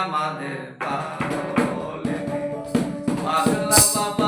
আমাদের পাগলা বাবা